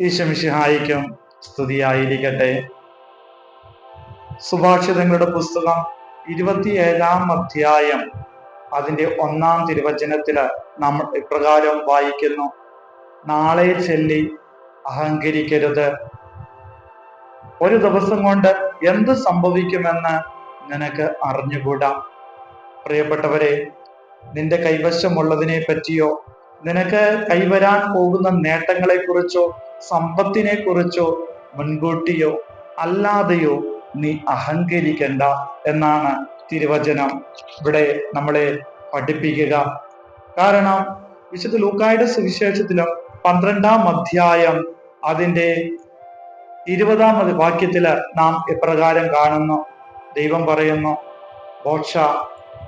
ഈശമിഷിഹായിക്കും സ്തുതിയായിരിക്കട്ടെ. സുഭാഷിതങ്ങളുടെ പുസ്തകം ഇരുപത്തിയേഴാം അധ്യായം അതിന്റെ ഒന്നാം തിരുവചനത്തിൽ നമ്മൾ ഇപ്രകാരം വായിക്കുന്നു. നാളെ ചൊല്ലി അഹങ്കരിക്കരുത്. ഒരു ദിവസം കൊണ്ട് എന്ത് സംഭവിക്കുമെന്ന് നിനക്ക് അറിഞ്ഞുകൂടാം? പ്രിയപ്പെട്ടവരെ നിന്റെ കൈവശമുള്ളതിനെ പറ്റിയോ നിനക്ക് കൈവരാൻ പോകുന്ന നേട്ടങ്ങളെ കുറിച്ചോ സമ്പത്തിനെ കുറിച്ചോ മുൻകൂട്ടിയോ അല്ലാതെയോ നീ അഹങ്കരിക്കണ്ട എന്നാണ് തിരുവചനം ഇവിടെ നമ്മളെ പഠിപ്പിക്കുക. കാരണം വിശുദ്ധ ലൂക്കായുടെ സുവിശേഷത്തിലും പന്ത്രണ്ടാം അധ്യായം അതിന്റെ ഇരുപതാം വാക്യത്തിൽ നാം എപ്രകാരം കാണുന്നു. ദൈവം പറയുന്നു ബോക്ഷ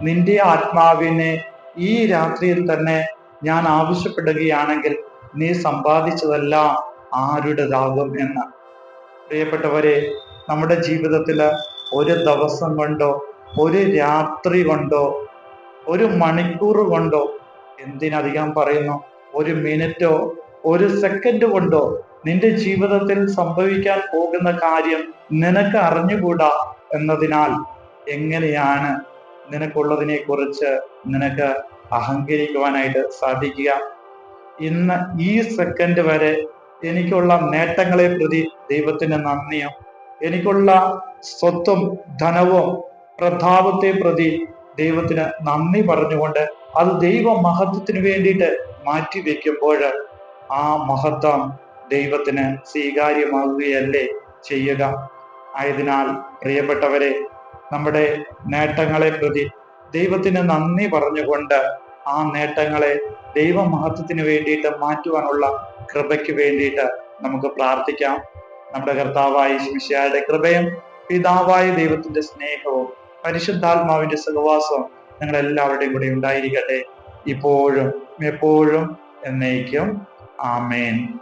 നിന്റെ ആത്മാവിനെ ഈ രാത്രിയിൽ തന്നെ ഞാൻ ആവശ്യപ്പെടുകയാണെങ്കിൽ നീ സമ്പാദിച്ചതെല്ലാം ആരുടേതാകും എന്ന്. പ്രിയപ്പെട്ടവരെ നമ്മുടെ ജീവിതത്തിൽ ഒരു ദിവസം കൊണ്ടോ ഒരു രാത്രി കൊണ്ടോ ഒരു മണിക്കൂർ കൊണ്ടോ എന്തിനധികം പറയുന്നു ഒരു മിനിറ്റോ ഒരു സെക്കൻഡ് കൊണ്ടോ നിന്റെ ജീവിതത്തിൽ സംഭവിക്കാൻ പോകുന്ന കാര്യം നിനക്ക് അറിഞ്ഞുകൂടാ എന്നതിനാൽ എങ്ങനെയാണ് നിനക്കുള്ളതിനെ കുറിച്ച് നിനക്ക് അഹങ്കരിക്കുവാനായിട്ട് സാധിക്കുക. ഇന്ന് ഈ സെക്കൻഡ് വരെ എനിക്കുള്ള നേട്ടങ്ങളെ പ്രതി ദൈവത്തിന് നന്ദിയും എനിക്കുള്ള സ്വത്തും ധനവും പ്രതാപത്തെ പ്രതി ദൈവത്തിന് നന്ദി പറഞ്ഞുകൊണ്ട് അത് ദൈവ മഹത്വത്തിന് വേണ്ടിയിട്ട് മാറ്റി വെക്കുമ്പോൾ ആ മഹത്വം ദൈവത്തിന് സ്വീകാര്യമാകുകയല്ലേ ചെയ്യുക. ആയതിനാൽ പ്രിയപ്പെട്ടവരെ നമ്മുടെ നേട്ടങ്ങളെ പ്രതി ദൈവത്തിന് നന്ദി പറഞ്ഞുകൊണ്ട് ആ നേട്ടങ്ങളെ ദൈവമഹത്വത്തിന് വേണ്ടിയിട്ട് മാറ്റുവാനുള്ള കൃപയ്ക്ക് വേണ്ടിയിട്ട് നമുക്ക് പ്രാർത്ഥിക്കാം. നമ്മുടെ കർത്താവായ ശിഷ്യയുടെ കൃപയും പിതാവായ ദൈവത്തിന്റെ സ്നേഹവും പരിശുദ്ധാത്മാവിന്റെ സഹവാസവും നിങ്ങൾ എല്ലാവരുടെയും കൂടെ ഉണ്ടായിരിക്കട്ടെ. ഇപ്പോഴും എപ്പോഴും എന്നേക്കും. ആമേൻ.